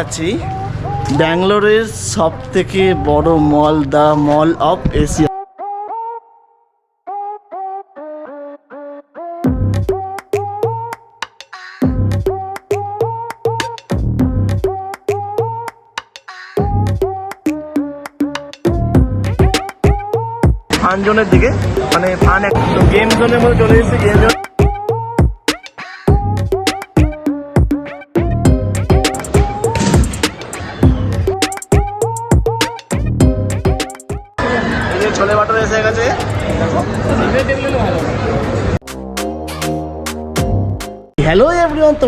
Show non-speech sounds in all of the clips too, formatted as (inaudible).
আছি ব্যাঙ্গালোরের সব থেকে বড় mall the mall of Asia fun জোনের দিকে মানে ফান গেম জোনের মধ্যে চলে এসেছি গেম জোন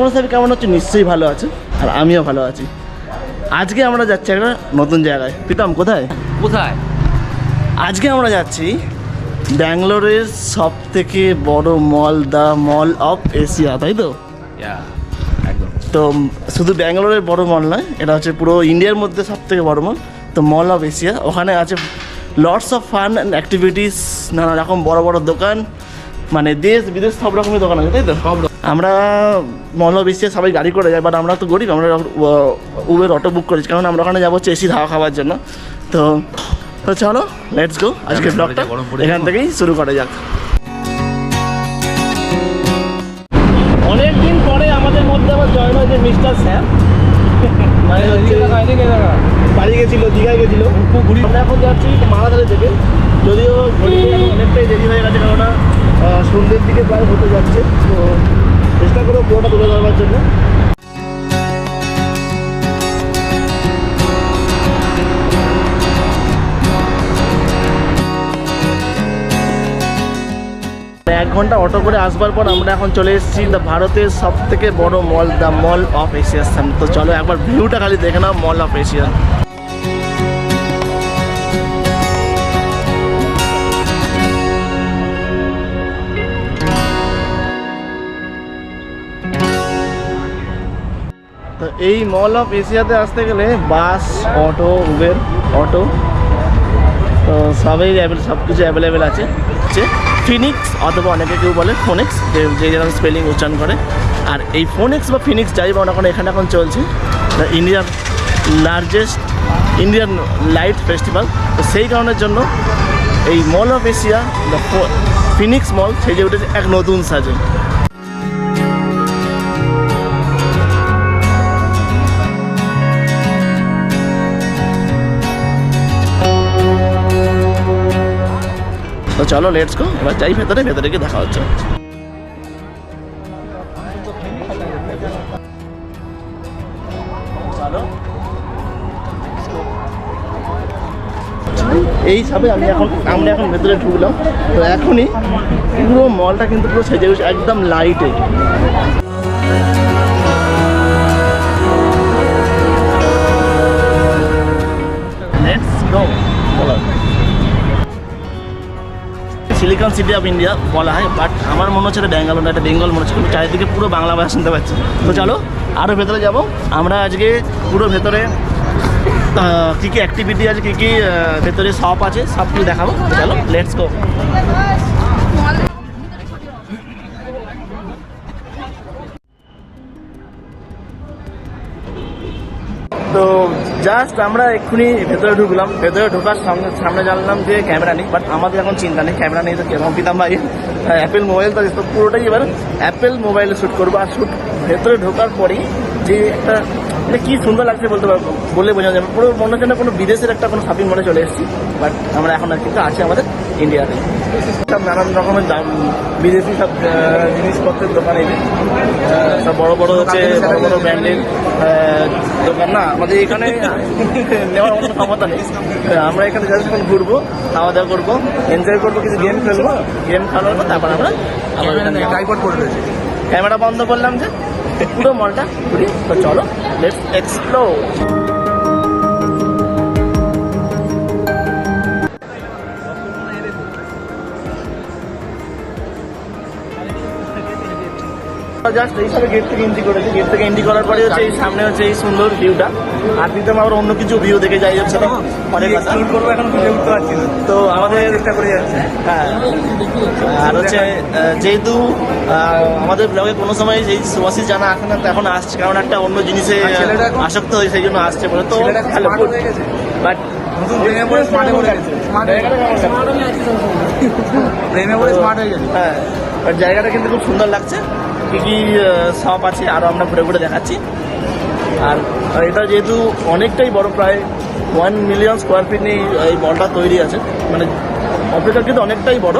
তোমরা সবাই কেমন হচ্ছে? নিশ্চয়ই ভালো আছো আর আমিও ভালো আছি। আজকে আমরা যাচ্ছি একটা নতুন জায়গায়। প্রীতম কোথায়? কোথায়? আজকে আমরা যাচ্ছি ব্যাঙ্গালোরের সব থেকে বড় mall the mall of Asia তাই তো? তো শুধু ব্যাঙ্গালোরের বড় মল নয় এটা হচ্ছে পুরো ইন্ডিয়ার মধ্যে সব থেকে বড় মল তো মল অফ এশিয়া ওখানে আছে lots of fun and activities নানা রকম বড় বড় দোকান মানে দেশ বিদেশ সব রকমের দোকান আছে তাই তো? সব আমরা মল অফ সবাই গাড়ি করে যাই বাট আমরা তো গরিব আমরা উবের অটো বুক করেছি কারণ আমরা ওখানে যাব হচ্ছে এসি হাওয়া খাওয়ার জন্য। তো তো চলো লেটস গো আজকে ব্লগটা। এখান থেকেই শুরু করা যাক। অনেকদিন পরে আমাদের মধ্যে আবার জয়েন হয়েছে মিস্টার স্যার। মানে বাড়ি গেছিল দীঘায় গেছিল। আমরা এখন যাচ্ছি মালাদারে থেকে। যদিও অনেকটাই দেরি হয়ে গেছে কেননা সন্ধ্যের দিকে প্রায় হতে যাচ্ছে তো চেষ্টা করব পুরোটা তুলে ধরবার জন্য। এক ঘণ্টা অটো করে আসবার পর আমরা এখন চলে এসেছি দ্য ভারতের সব থেকে বড় মল দ্য মল অফ এশিয়ার সামনে তো চলো একবার ভিউটা খালি দেখে নাও মল অফ এশিয়া তো এই মল অফ এশিয়াতে আসতে গেলে বাস অটো উবের অটো তো সবই সব কিছু অ্যাভেলেবেল আছে। হচ্ছে ফিনিক্স অথবা অনেকে কেউ বলে ফোনিক্স যে যে যেরকম স্পেলিং উচ্চারণ করে। আর এই ফোনিক্স বা ফিনিক্স যাই বা এখন এখানে এখন চলছে ইন্ডিয়ার লার্জেস্ট ইন্ডিয়ান লাইট ফেস্টিভ্যাল তো সেই কারণের জন্য এই mall of Asia the Phoenix mall সেজে উঠেছে এক নতুন সাজে। তো চলো লেটস গো এবার যাই ভেতরে ভেতরে গিয়ে দেখা হচ্ছে। এই হিসাবে আমি এখন, আমরা এখন ভেতরে ঢুকলাম। তো এখনই পুরো মলটা কিন্তু পুরো সেজে গেছে একদম লাইটে let's go silicon city of India বলা হয় বাট আমার মনে হচ্ছে এটা ব্যাঙ্গালোর একটা বেঙ্গল মনে হচ্ছে চারিদিকে পুরো বাংলা ভাষা শুনতে পাচ্ছি। তো চলো আরও ভেতরে যাব। আমরা আজকে পুরো ভেতরে কী কী অ্যাক্টিভিটি আছে, কী কী ভেতরে শপ আছে সব কিছু দেখাবো চলো লেটস গো জাস্ট আমরা এক্ষুনি ভেতরে ঢুকলাম। ভেতরে ঢোকার সামনে সামনে জানলাম যে ক্যামেরা নেই বাট আমাদের এখন চিন্তা নেই, ক্যামেরা নেই তো কেমন পিতাম ভাই অ্যাপেল মোবাইল তো পুরোটাই এবার অ্যাপেল মোবাইলে শ্যুট করব। আর শ্যুট ভেতরে ঢোকার পরেই যে একটা মানে কি সুন্দর লাগছে বলতে পারব, বলে বোঝানো যাবে। পুরো মনে হচ্ছে না কোনো বিদেশের একটা কোনো শপিং মলে চলে এসেছি বাট আমরা এখন আর কিন্তু আছি আমাদের ইন্ডিয়াতে সব নানান রকমের দাম বিদেশি সব জিনিসপত্রের দোকান সব বড় বড় হচ্ছে বড় বড় ব্র্যান্ডের দোকান না আমাদের এখানে নেওয়ার মতো ক্ষমতা নেই। আমরা এখানে জাস্ট এখন ঘুরবো খাওয়া দাওয়া করব এনজয় করব কিছু গেম খেলব গেম খেলার পর তারপর আমরা আবার টাইপড করে রয়েছে। ক্যামেরা বন্ধ করলাম যে পুরো মলটা ঘুরি তো চলো লেটস এক্সপ্লোর জাস্ট গেট থেকে এন্ট্রি করেছে। গেট থেকে এন্ট্রি করার পরে হচ্ছে এই সামনে হচ্ছে এই সুন্দর ভিউটা আর প্রীতম আবার অন্য কিছু ভিউ দেখে যাই হচ্ছে না? অনেক এক্সপ্লোর করব এখন উঠতে পারছি না। তো আমাদের চেষ্টা করে যাচ্ছে। হ্যাঁ। আর হচ্ছে যেহেতু আমাদের ব্লগে কোনো সময় এই সুবাসী জানা আসে না এখন আসছে কারণ একটা অন্য জিনিসে আসক্ত হয়ে সেই জন্য আসছে বলে। তো। বাট নতুন প্রেমে পড়ে স্মার্ট হয়ে গেছে। স্মার্ট হয়ে গেছে। প্রেমে পড়ে স্মার্ট হয়ে গেছে। হ্যাঁ। জায়গাটা কিন্তু খুব সুন্দর লাগছে। কি কি শপ আছে আরও আমরা ঘুরে ঘুরে দেখাচ্ছি। আর এটা যেহেতু অনেকটাই বড়, প্রায় ওয়ান মিলিয়ন স্কোয়ার ফিট নিয়ে এই মলটা তৈরি আছে। মানে অপেক্ষা কিন্তু অনেকটাই বড়।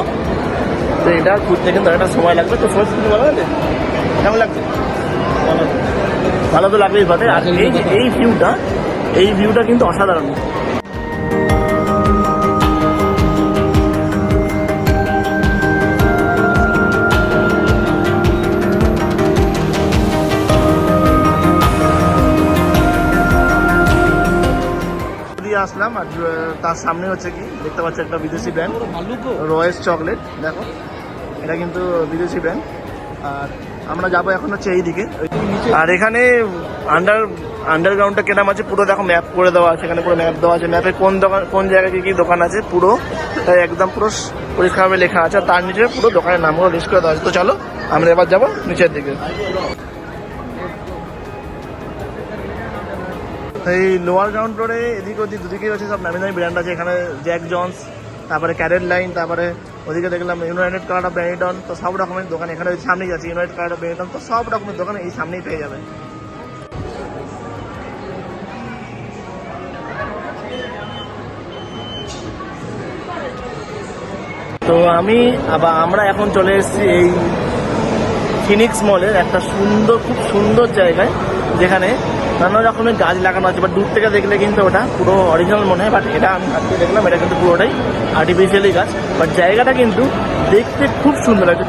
তো এটা ঘুরতে কিন্তু একটা সময় লাগবে। তো ফার্স্ট কিছু ভালো লাগে কেমন লাগছে? ভালো। তো লাগবেই বটে আর এই এই ভিউটা এই ভিউটা কিন্তু অসাধারণ। আসলাম আর তার সামনে হচ্ছে কি দেখতে পাচ্ছি একটা বিদেশি ব্র্যান্ড রয়েস চকলেট দেখো এটা কিন্তু বিদেশি ব্র্যান্ড আর আমরা যাব এখন হচ্ছে এই দিকে। আর এখানে আন্ডার আন্ডারগ্রাউন্ডটা কেনাম আছে পুরো দেখো ম্যাপ করে দেওয়া আছে এখানে পুরো ম্যাপ দেওয়া আছে। ম্যাপে কোন দোকান কোন জায়গায় কি কি দোকান আছে পুরো তাই একদম পুরো পরিষ্কারভাবে লেখা আছে। আর তার নিচে পুরো দোকানের নামগুলো লিস্ট করে দেওয়া আছে। তো চলো আমরা এবার যাব নিচের দিকে। এই লোয়ার গ্রাউন্ড ফ্লোরে এদিক ওদিক দুদিকেই হচ্ছে সব নামি দামি ব্র্যান্ড আছে। এখানে জ্যাক জনস তারপরে ক্যারেট লাইন তারপরে ওদিকে দেখলাম ইউনাইটেড কার্ড অফ ব্যানিটন তো সব রকমের দোকান এখানে সামনেই আছে। ইউনাইটেড কার্ড অফ ব্যানিটন তো সব রকমের দোকান এই সামনেই পেয়ে যাবে। তো আমি, আবার আমরা এখন চলে এসেছি এই ফিনিক্স মলের একটা সুন্দর, খুব সুন্দর জায়গায়, যেখানে নানা রকমের গাছ লাগানো আছে বাট দূর থেকে দেখলে কিন্তু ওটা পুরো অরিজিনাল মনে হয় বাট এটা আমি আজকে দেখলাম, এটা কিন্তু পুরোটাই আর্টিফিশিয়ালি গাছ বাট জায়গাটা কিন্তু দেখতে খুব সুন্দর লাগছে।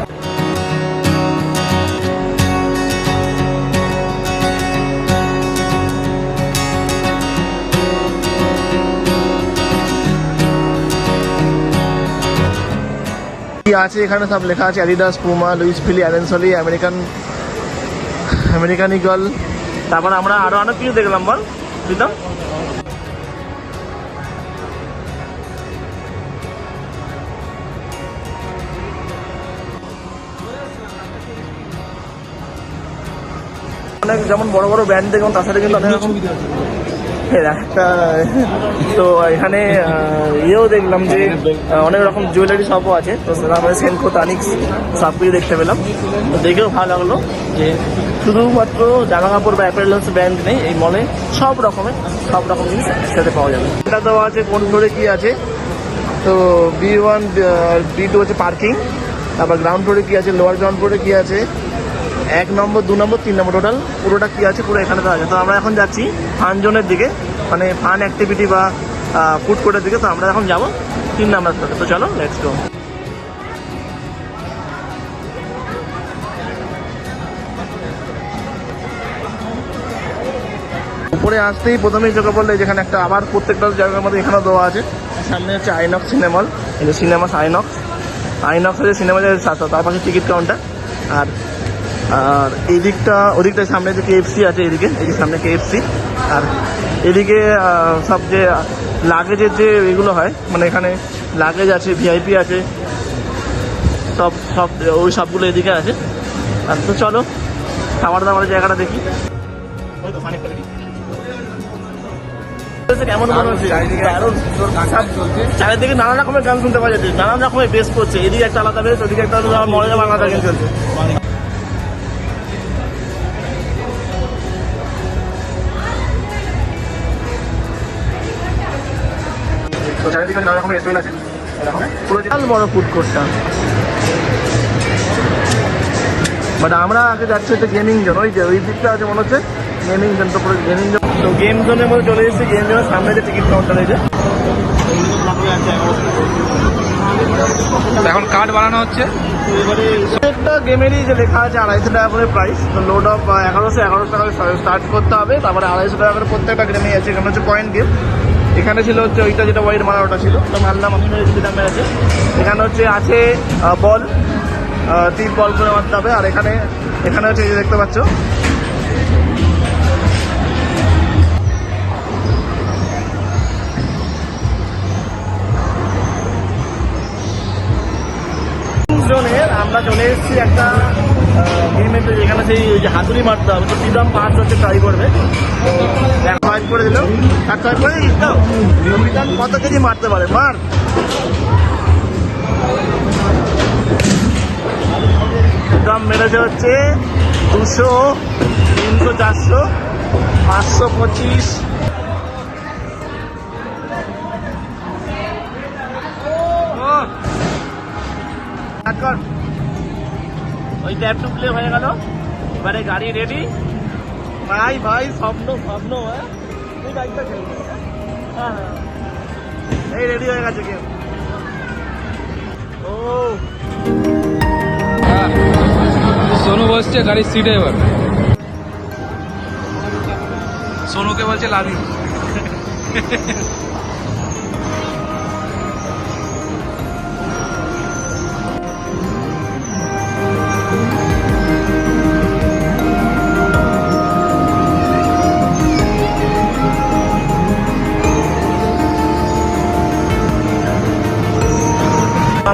আছে এখানে? সব লেখা আছে Adidas Puma Louis Philippe Allen Solly American American Eagle তারপর আমরা আরও অনেক কিছু দেখলাম, বল। প্রীতম অনেক যেমন বড় বড় ব্যান্ড দেখলাম, তার সাথে কিন্তু অনেক তো এখানে ইয়েও দেখলাম যে অনেক রকম জুয়েলারি শপও আছে। তো আমরা সেনকো তানিক্স সব কিছু দেখতে পেলাম। তো দেখেও ভালো লাগল যে শুধুমাত্র জামা কাপড় বা অ্যাপারেলস ব্র্যান্ড নেই, এই মলে সব রকমের, সব রকম জিনিস একসাথে পাওয়া যাবে। এটা দেওয়া আছে কোন ফ্লোরে কি আছে? তো বি ওয়ান বি টু হচ্ছে পার্কিং তারপর গ্রাউন্ড ফ্লোরে কি আছে লোয়ার গ্রাউন্ড ফ্লোরে কি আছে, এক নম্বর, দু নম্বর, তিন নম্বর টোটাল পুরোটা কি আছে, পুরো এখানে দেওয়া আছে। তো আমরা এখন যাচ্ছি ফান জোনের দিকে মানে ফান অ্যাক্টিভিটি বা ফুড কোর্টের দিকে। তো আমরা এখন যাব তিন নম্বর ফ্লোরে তো চলো লেটস গো উপরে আসতেই প্রথমেই চোখে পড়লে যেখানে একটা আবার প্রত্যেকটা জায়গার মধ্যে এখানেও দেওয়া আছে। সামনে হচ্ছে আইনক্স সিনেমল যে সিনেমাস আইনক্স। আইনক্স হচ্ছে সিনেমা তার পাশে টিকিট কাউন্টার। আর আর এই দিকটা ওদিকটা সামনে যে কেএফসি আছে এদিকে যে সামনে কেএফসি আর এদিকে সব যে লাগেজের যে এগুলো হয় মানে এখানে লাগেজ আছে ভিআইপি আছে, সব সব, ওই সবগুলো এদিকে আছে। আর তো চলো, খাবার দাবারের জায়গাটা দেখি। ওই তো। কেমন মনে হচ্ছে? চারিদিকে নানা রকমের গান শুনতে পাওয়া যাচ্ছে নানান রকমের বেস করছে এদিকে একটা আলাদা বেস ওদিকে একটা আলাদা যাবে আলাদা গান চলছে। তো চারিদিকে নানা রকমের রেস্টুরেন্ট আছে। বিশাল বড় ফুড কোর্টটা বাট আমরা আগে যাচ্ছি হচ্ছে গেমিং জোন ওই যে ওই দিকটা আছে মনে হচ্ছে গেমিং জোন তো পুরো গেমিং জোন তো গেম জোনের মধ্যে চলে এসেছি গেম জোনের সামনে যে টিকিট কাউন্টার এই যে এখন কার্ড বানানো হচ্ছে। এবারে একটা গেমেরই যে লেখা আছে আড়াইশো টাকা করে প্রাইস তো লোড অফ এগারোশো এগারোশো টাকা স্টার্ট করতে হবে। তারপরে আড়াইশো টাকা করে প্রত্যেকটা গেমে আছে এখানে হচ্ছে পয়েন্ট গেম এখানে ছিল হচ্ছে ওইটা যেটা ওয়াইড মারা ওটা ছিল তো মারলাম আমি আছে। এখানে হচ্ছে আছে বল টিপ বল করে মারতে হবে। আর এখানে এখানে হচ্ছে দেখতে পাচ্ছ এক করে দিল। আর ট্রাই করে দিস তো কত কেজি মারতে পারে? মার। প্রীতম মেরেছে হচ্ছে দুশো, তিনশো, চারশো, পাঁচশো পঁচিশ। ওই ট্যাপ টুকলে হয়ে গেল। এবারে গাড়ি রেডি ভাই ভাই স্বপ্ন স্বপ্ন হ্যাঁ? বাইকটা খেলবি। হ্যাঁ হ্যাঁ। এই রেডি হয়ে গেছে গেম ও। সোনু বসছে গাড়ির সিটে এবার। সোনুকে বলছে লাদি। (laughs)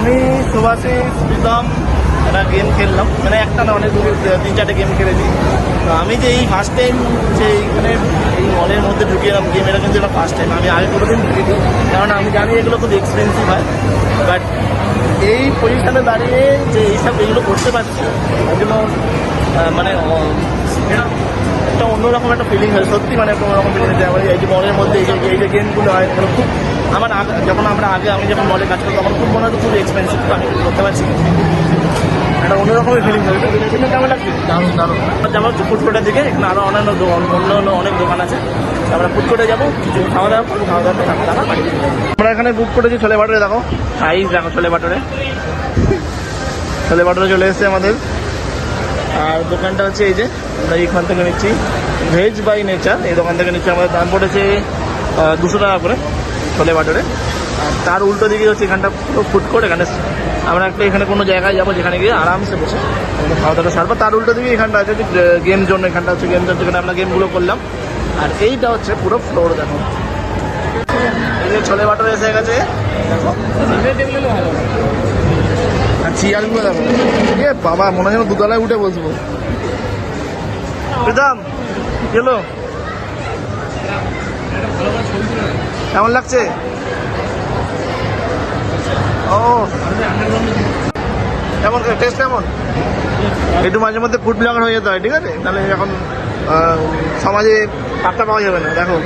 আমি সুভাষিস প্রীতম একটা গেম খেললাম। মানে একটা না, অনেক তিন চারটে গেম খেলেছি। তো আমি যে এই ফার্স্ট টাইম যে এইখানে এই মলের মধ্যে ঢুকে এলাম গেম এটা কিন্তু এটা ফার্স্ট টাইম আমি আগে কোনো কোনোদিন ঢুকিনি, কারণ আমি জানি এগুলো খুব এক্সপেন্সিভ হয়। বাট এই পজিশনে দাঁড়িয়ে যে এইসব এগুলো করতে পারছি এগুলো মানে একটা অন্যরকম একটা ফিলিং হয় সত্যি মানে একটা অন্যরকম ফিলিং আমার এই যে মলের মধ্যে এই যে এই যে গেমগুলো হয় এগুলো খুব আমার আগে যখন আমরা আগে আমি যখন মলে কাজ করতাম তখন খুব মনে হতো খুব এক্সপেন্সিভ আমি করতে পারছি। একটা অন্যরকমের ফিলিং হয়। কিন্তু কেমন লাগছে? দারুণ দারুণ। যাব দিকে এখানে আরও অন্যান্য দোকান অন্য অন্য অনেক দোকান আছে। আমরা ফুডকোর্টে যাব কিছু খাওয়া দাওয়া করব খাওয়া দাওয়া করে টাকা টাকা বাড়ি আমরা এখানে বুক করেছি ছোলে বাটরে দেখো। সাইজ দেখো ছোলে বাটরে ছোলে বাটরে চলে এসেছে আমাদের। আর দোকানটা হচ্ছে এই যে, আমরা এইখান থেকে নিচ্ছি ভেজ বাই নেচার এই দোকান থেকে নিচ্ছি, আমাদের দাম পড়েছে দুশো টাকা করে ছোলে বাটরে। আর তার উল্টো দিকে হচ্ছে এখানটা পুরো ফুড কোর্ট এখানে আমরা একটা এখানে কোনো জায়গায় যাব যেখানে গিয়ে আরামসে বসে খাওয়া দাওয়া সারবো। তার উল্টো দিকে এখানটা আছে গেম জোন এখানটা হচ্ছে গেম জোন যেখানে আমরা গেমগুলো করলাম। আর এইটা হচ্ছে পুরো ফ্লোর দেখো। এই যে ছোলে বাটর এসে গেছে। দেখো। চেয়ারগুলো দেখো। এ বাবা, মনে হয় দুতলায় উঠে বসবো। প্রীতম গেলো। কেমন লাগছে? ও। কেমন টেস্ট কেমন? একটু মাঝে মধ্যে ফুড ব্লগার হয়ে যেতে হয়, ঠিক আছে? তাহলে এখন সমাজে পাত্তা পাওয়া যাবে না, দেখো।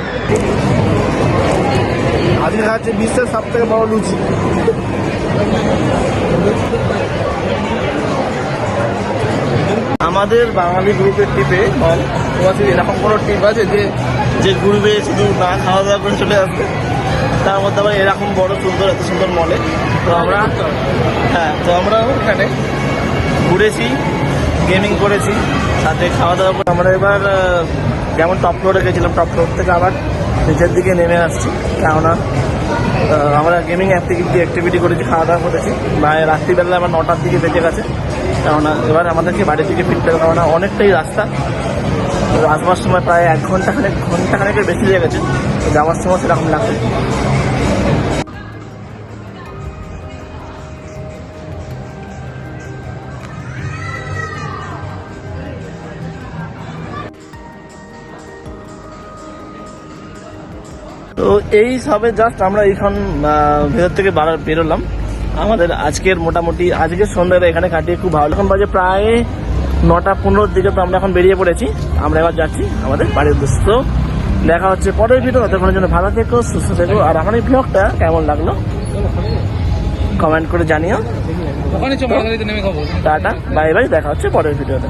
আজকে খাচ্ছে বিশ্বের সব থেকে বড় লুচি। আমাদের বাঙালি গ্রুপের টিপে বল, তোমার এরকম কোনো টিপ আছে যে যে গ্রুপে শুধু না খাওয়া দাওয়া করে চলে আসবে? তার মধ্যে আবার এরকম বড় সুন্দর, এত সুন্দর মলে তো আমরা হ্যাঁ তো আমরা এখানে ঘুরেছি গেমিং করেছি, সাথে খাওয়া দাওয়া করে আমরা এবার যেমন টপ ফ্লোরে গেছিলাম টপ ফ্লোর থেকে আবার নিচের দিকে নেমে আসছি। কেননা আমরা গেমিং অ্যাক্টিভিটি অ্যাক্টিভিটি করেছি, খাওয়া দাওয়া করেছি। রাত্রিবেলা আবার নটার দিকে বেঁচে গেছে। কেননা এবার আমাদেরকে বাড়ি থেকে ফিরতে হবে কেননা অনেকটাই রাস্তা। আসবার সময় প্রায় এক ঘণ্টা খানেক ঘণ্টা খানেকের বেশি লেগে গেছে। যাওয়ার সময় সেরকম লাগছে তো এই সবে জাস্ট আমরা এইখান ভেতর থেকে বেরোলাম। আমাদের আজকের মোটামুটি আজকের সন্ধ্যাটা এখানে কাটিয়ে খুব ভালো। এখন বাজে প্রায় নটা পনেরোর দিকে তো আমরা এখন বেরিয়ে পড়েছি। আমরা এবার যাচ্ছি আমাদের বাড়ির উদ্দেশ্যে। দেখা হচ্ছে পরের ভিডিও ততক্ষণের জন্য ভালো থেকো সুস্থ থেকো। আর আমার এই ব্লগটা কেমন লাগল? কমেন্ট করে জানিও। টাটা বাই বাই দেখা হচ্ছে পরের ভিডিওতে